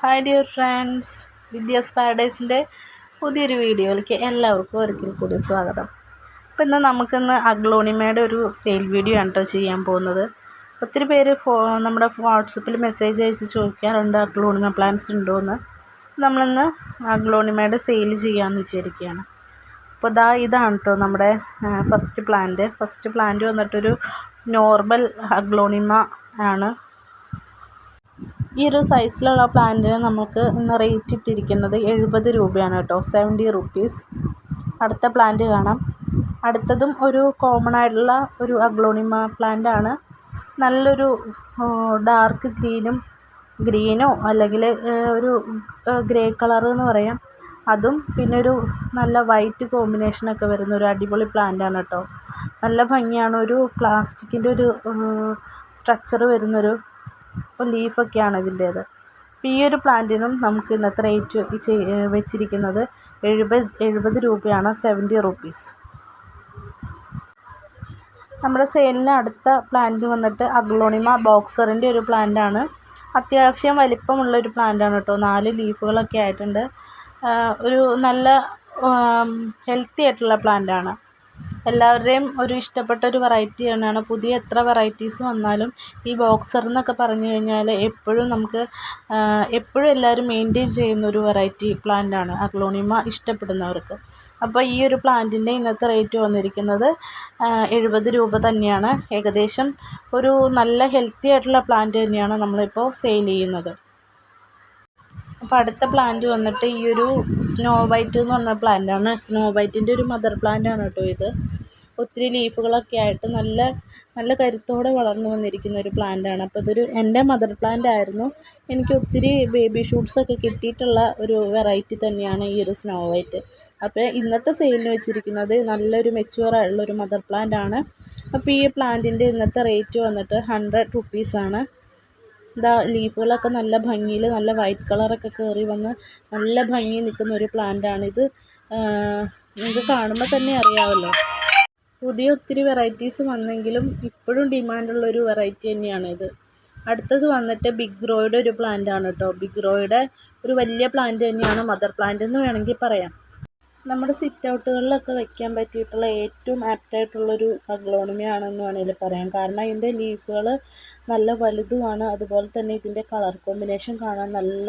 Hi dear friends Vidyas പാരഡൈസിന്റെ പുതിയൊരു വീഡിയോയിലേക്ക് എല്ലാവർക്കും ഒരിക്കൽ കൂടി സ്വാഗതം. അപ്പോൾ ഇന്ന് നമുക്കിന്ന് അഗ്ലോണിമയുടെ ഒരു സെയിൽ വീഡിയോ ആണ് കേട്ടോ ചെയ്യാൻ പോകുന്നത്. ഒത്തിരി പേര് ഫോ നമ്മുടെ വാട്സപ്പിൽ മെസ്സേജ് അയച്ച് ചോദിക്കാറുണ്ട് അഗ്ലോണിമ പ്ലാൻസ് ഉണ്ടോ എന്ന് നമ്മളിന്ന് അഗ്ലോണിമയുടെ സെയിൽ ചെയ്യാമെന്ന് വിചാരിക്കുകയാണ്. അപ്പോൾ ഇതാ ഇതാണ് കേട്ടോ നമ്മുടെ ഫസ്റ്റ് പ്ലാന്റ് ഫസ്റ്റ് പ്ലാന്റ് വന്നിട്ടൊരു നോർമൽ അഗ്ലോണിമ ആണ്. ഈ ഒരു സൈസിലുള്ള പ്ലാന്റിന് നമുക്ക് ഇന്ന് റേറ്റ് ഇട്ടിരിക്കുന്നത് എഴുപത് രൂപയാണ് കേട്ടോ സെവന്റി റുപ്പീസ് അടുത്ത പ്ലാന്റ് കാണാം. അടുത്തതും ഒരു കോമൺ ആയിട്ടുള്ള ഒരു അഗ്ലോണിമ പ്ലാന്റ് ആണ്. നല്ലൊരു ഡാർക്ക് ഗ്രീനും ഗ്രീനോ അല്ലെങ്കിൽ ഒരു ഗ്രേ കളർ എന്ന് പറയാം. അതും പിന്നെ ഒരു നല്ല വൈറ്റ് കോമ്പിനേഷനൊക്കെ വരുന്ന ഒരു അടിപൊളി പ്ലാന്റ് ആണ് കേട്ടോ. നല്ല ഭംഗിയാണ് ഒരു പ്ലാസ്റ്റിക്കിന്റെ ഒരു സ്ട്രക്ചർ വരുന്നൊരു ലീഫൊക്കെയാണ് ഇതിന്റേത് അപ്പോൾ ഈ ഒരു പ്ലാന്റിനും നമുക്ക് ഇന്നത്തെ റേറ്റ് വെച്ചിരിക്കുന്നത് എഴുപത് എഴുപത് രൂപയാണ് സെവന്റി റുപ്പീസ്. നമ്മുടെ സെയിലിന് അടുത്ത പ്ലാന്റ് വന്നിട്ട് അഗ്ലോണിമ ബോക്സറിന്റെ ഒരു പ്ലാന്റാണ്. അത്യാവശ്യം വലിപ്പമുള്ള ഒരു പ്ലാന്റാണ് കേട്ടോ. നാല് ലീഫുകളൊക്കെ ആയിട്ടുണ്ട്. ഒരു നല്ല ഹെൽത്തി ആയിട്ടുള്ള പ്ലാന്റാണ്. എല്ലാവരുടെയും ഒരു ഇഷ്ടപ്പെട്ട ഒരു വെറൈറ്റി തന്നെയാണ് പുതിയ എത്ര വെറൈറ്റീസ് വന്നാലും ഈ ബോക്സർ എന്നൊക്കെ പറഞ്ഞു കഴിഞ്ഞാൽ എപ്പോഴും നമുക്ക് എപ്പോഴും എല്ലാവരും മെയിന്റെയിൻ ചെയ്യുന്ന ഒരു വെറൈറ്റി പ്ലാന്റ് ആണ്. അഗ്ലോണിമ ഇഷ്ടപ്പെടുന്നവർക്ക്. അപ്പോൾ ഈ ഒരു പ്ലാന്റിന്റെ ഇന്നത്തെ റേറ്റ് വന്നിരിക്കുന്നത് എഴുപത് രൂപ തന്നെയാണ്. ഏകദേശം ഒരു നല്ല ഹെൽത്തി ആയിട്ടുള്ള പ്ലാന്റ് തന്നെയാണ് നമ്മളിപ്പോൾ സെയിൽ ചെയ്യുന്നത്. അപ്പോൾ അടുത്ത പ്ലാന്റ് വന്നിട്ട് ഈ ഒരു സ്നോ വൈറ്റ് എന്ന് പറഞ്ഞ പ്ലാന്റാണ് സ്നോ വൈറ്റിന്റെ ഒരു മദർ പ്ലാന്റ് ആണ് കേട്ടോ ഇത്. ഒത്തിരി ലീഫുകളൊക്കെ ആയിട്ട് നല്ല നല്ല കരുത്തോടെ വളർന്നു വന്നിരിക്കുന്ന ഒരു പ്ലാന്റാണ് അപ്പോൾ ഇതൊരു എന്റെ മദർ പ്ലാന്റ് ആയിരുന്നു. എനിക്ക് ഒത്തിരി ബേബി ഷൂട്ട്സൊക്കെ കിട്ടിയിട്ടുള്ള ഒരു വെറൈറ്റി തന്നെയാണ് ഈ ഒരു സ്നോ വൈറ്റ് അപ്പോൾ ഇന്നത്തെ സെയിലിന് വെച്ചിരിക്കുന്നത് നല്ലൊരു മെച്യൂർ ആയിട്ടുള്ള ഒരു മദർ പ്ലാന്റ് ആണ്. അപ്പോൾ ഈ പ്ലാന്റിന്റെ ഇന്നത്തെ റേറ്റ് വന്നിട്ട് ഹൺഡ്രഡ് റുപ്പീസാണ് ഇതാ ലീഫുകളൊക്കെ നല്ല ഭംഗിയിൽ നല്ല വൈറ്റ് കളറൊക്കെ കയറി വന്ന് നല്ല ഭംഗി നിൽക്കുന്ന ഒരു പ്ലാന്റാണിത് നിങ്ങൾക്ക് കാണുമ്പോൾ തന്നെ അറിയാമല്ലോ പുതിയ ഒത്തിരി വെറൈറ്റീസ് വന്നെങ്കിലും ഇപ്പോഴും ഡിമാൻഡുള്ള ഒരു വെറൈറ്റി തന്നെയാണ് ഇത് അടുത്തത് വന്നിട്ട് ബിഗ് റോയുടെ ഒരു പ്ലാന്റ് ആണ് കേട്ടോ ബിഗ് റോയുടെ ഒരു വലിയ പ്ലാന്റ് തന്നെയാണ് മദർ പ്ലാന്റ് എന്ന് വേണമെങ്കിൽ പറയാം. നമ്മുടെ സിറ്റ് ഔട്ടുകളിലൊക്കെ വെക്കാൻ പറ്റിയിട്ടുള്ള ഏറ്റവും ആപ്റ്റായിട്ടുള്ളൊരു അഗ്ലോണിമയാണെന്ന് വേണമെങ്കിൽ പറയാം. കാരണം ഇതിന്റെ ലീഫുകൾ നല്ല വലുതുമാണ്. അതുപോലെ തന്നെ ഇതിന്റെ കളർ കോമ്പിനേഷൻ കാണാൻ നല്ല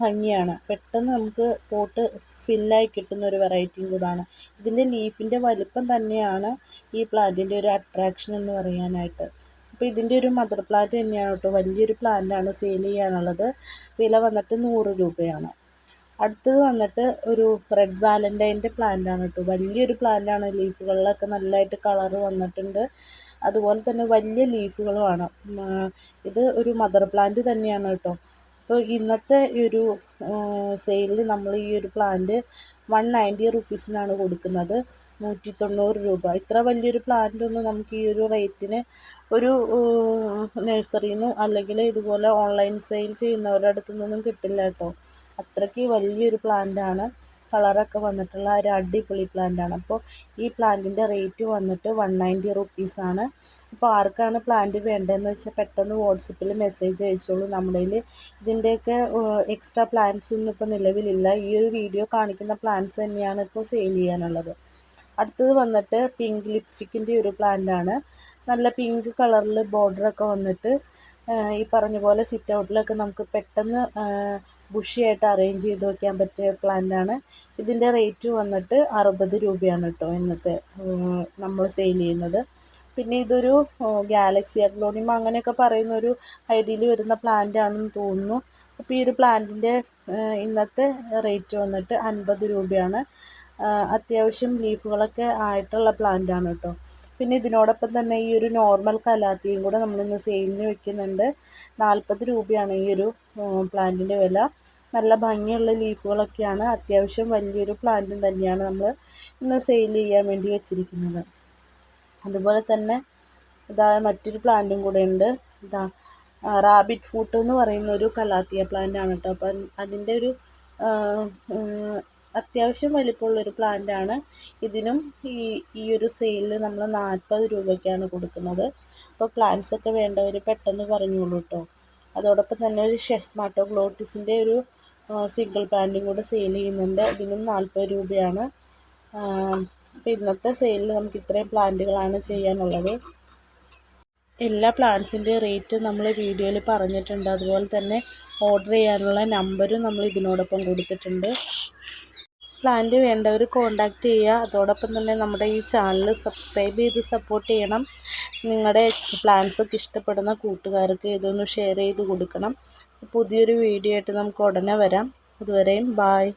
ഭംഗിയാണ്. പെട്ടെന്ന് നമുക്ക് പോട്ട് ഫില്ലായി കിട്ടുന്ന ഒരു വെറൈറ്റിയും കൂടാണ്. ഇതിന്റെ ലീഫിന്റെ വലുപ്പം തന്നെയാണ് ഈ പ്ലാന്റിന്റെ ഒരു അട്രാക്ഷൻ എന്ന് പറയാനായിട്ട്. അപ്പോൾ ഇതിന്റെ ഒരു മദർ പ്ലാന്റ് തന്നെയാണ് കേട്ടോ. വലിയൊരു പ്ലാന്റാണ് സെയിൽ ചെയ്യാനുള്ളത്. വില വന്നിട്ട് നൂറ് രൂപയാണ്. അടുത്തത് വന്നിട്ട് ഒരു റെഡ് വാലന്റൈന്റെ പ്ലാന്റാണ് കേട്ടോ. വലിയൊരു പ്ലാന്റാണ് ലീഫുകളിലൊക്കെ നല്ലതായിട്ട് കളറ് വന്നിട്ടുണ്ട്. അതുപോലെ തന്നെ വലിയ ലീഫുകളുമാണ് ഇത് ഒരു മദർ പ്ലാന്റ് തന്നെയാണ് കേട്ടോ. അപ്പോൾ ഇന്നത്തെ ഈ ഒരു സെയിലിൽ നമ്മൾ ഈ ഒരു പ്ലാന്റ് വൺ നയന്റി റുപ്പീസിനാണ് കൊടുക്കുന്നത്. നൂറ്റി തൊണ്ണൂറ് രൂപ. ഇത്ര വലിയൊരു പ്ലാന്റ് ഒന്നും നമുക്ക് ഈ ഒരു റേറ്റിന് ഒരു നഴ്സറിയിൽ നിന്ന് അല്ലെങ്കിൽ ഇതുപോലെ ഓൺലൈൻ സെയിൽ ചെയ്യുന്നവരുടെ അടുത്തു നിന്നൊന്നും കിട്ടില്ല കേട്ടോ അത്രയ്ക്ക് വലിയൊരു പ്ലാന്റാണ് കളറൊക്കെ വന്നിട്ടുള്ള ഒരു അടിപൊളി പ്ലാന്റാണ് അപ്പോൾ ഈ പ്ലാന്റിന്റെ റേറ്റ് വന്നിട്ട് വൺ നയന്റി റുപ്പീസാണ് അപ്പോൾ ആർക്കാണ് പ്ലാന്റ് വേണ്ടതെന്ന് വെച്ചാൽ പെട്ടെന്ന് വാട്സപ്പിൽ മെസ്സേജ് അയച്ചോളൂ. നമ്മുടെ ഇതിന്റെയൊക്കെ എക്സ്ട്രാ പ്ലാന്റ്സ് ഒന്നും ഇപ്പോൾ നിലവിലില്ല. ഈ ഒരു വീഡിയോ കാണിക്കുന്ന പ്ലാന്റ്സ് തന്നെയാണ് ഇപ്പോൾ സെയിൽ ചെയ്യാനുള്ളത്. അടുത്തത് വന്നിട്ട് പിങ്ക് ലിപ്സ്റ്റിക്കിന്റെ ഒരു പ്ലാന്റാണ് നല്ല പിങ്ക് കളറിൽ ബോർഡറൊക്കെ വന്നിട്ട് ഈ പറഞ്ഞ പോലെ സിറ്റ് ഔട്ടിലൊക്കെ നമുക്ക് പെട്ടെന്ന് ബുഷിയായിട്ട് അറേഞ്ച് ചെയ്ത് വയ്ക്കാൻ പറ്റിയ പ്ലാന്റാണ് ഇതിന്റെ റേറ്റ് വന്നിട്ട് അറുപത് രൂപയാണ് കേട്ടോ ഇന്നത്തെ നമ്മൾ സെയിൽ ചെയ്യുന്നത്. പിന്നെ ഇതൊരു ഗാലക്സി അഗ്ലോണിമ അങ്ങനെയൊക്കെ പറയുന്ന ഒരു ഐഡിയയിൽ വരുന്ന പ്ലാന്റ് ആണെന്ന് തോന്നുന്നു. അപ്പോൾ ഈ ഒരു പ്ലാന്റിന്റെ ഇന്നത്തെ റേറ്റ് വന്നിട്ട് അൻപത് രൂപയാണ്. അത്യാവശ്യം ലീഫുകളൊക്കെ ആയിട്ടുള്ള പ്ലാന്റ് ആണ് കേട്ടോ പിന്നെ ഇതിനോടൊപ്പം തന്നെ ഈ ഒരു നോർമൽ കലാത്തിയും കൂടെ നമ്മളിന്ന് സെയിലിന് വെക്കുന്നുണ്ട്. നാൽപ്പത് രൂപയാണ് ഈ ഒരു പ്ലാന്റിന്റെ വില. നല്ല ഭംഗിയുള്ള ലീഫുകളൊക്കെയാണ് അത്യാവശ്യം വലിയൊരു പ്ലാന്റും തന്നെയാണ് നമ്മൾ ഇന്ന് സെയിൽ ചെയ്യാൻ വേണ്ടി വെച്ചിരിക്കുന്നത്. അതുപോലെ തന്നെ ഇതാ മറ്റൊരു പ്ലാന്റും കൂടെ ഉണ്ട്. ഇതാ റാബിറ്റ് ഫൂട്ട് എന്ന് പറയുന്ന ഒരു കലാത്തിയ പ്ലാന്റ് ആണ് കേട്ടോ. അപ്പം അതിന്റെ ഒരു അത്യാവശ്യം വലിപ്പമുള്ളൊരു പ്ലാന്റ് ആണ്. ഇതിനും ഈ ഈ ഒരു സെയിലിൽ നമ്മൾ നാൽപ്പത് രൂപയ്ക്കാണ് കൊടുക്കുന്നത്. അപ്പോൾ പ്ലാന്റ്സ് ഒക്കെ വേണ്ടവർ പെട്ടെന്ന് പറഞ്ഞോളൂ കേട്ടോ. അതോടൊപ്പം തന്നെ ഒരു ഷെസ്മാട്ടോ ഗ്ലോട്ടിസിന്റെ ഒരു സിംഗിൾ പ്ലാന്റും കൂടെ സെയിൽ ചെയ്യുന്നുണ്ട്. ഇതിനും നാൽപ്പത് രൂപയാണ്. അപ്പോൾ ഇന്നത്തെ സെയിലിൽ നമുക്ക് ഇത്രയും പ്ലാന്റുകളാണ് ചെയ്യാനുള്ളത്. എല്ലാ പ്ലാന്റ്സിന്റെ റേറ്റ് നമ്മൾ വീഡിയോയിൽ പറഞ്ഞിട്ടുണ്ട്. അതുപോലെ തന്നെ ഓർഡർ ചെയ്യാനുള്ള നമ്പരും നമ്മൾ ഇതിനോടൊപ്പം കൊടുത്തിട്ടുണ്ട്. പ്ലാന്റ് വേണ്ടവർ കോണ്ടാക്ട് ചെയ്യുക. അതോടൊപ്പം തന്നെ നമ്മുടെ ഈ ചാനൽ സബ്സ്ക്രൈബ് ചെയ്ത് സപ്പോർട്ട് ചെയ്യണം. നിങ്ങളുടെ പ്ലാൻസൊക്കെ ഇഷ്ടപ്പെടുന്ന കൂട്ടുകാർക്ക് ഇതൊന്ന് ഷെയർ ചെയ്ത് കൊടുക്കണം. പുതിയൊരു വീഡിയോ ആയിട്ട് നമുക്ക് ഉടനെ വരാം. അതുവരെയും ബായ്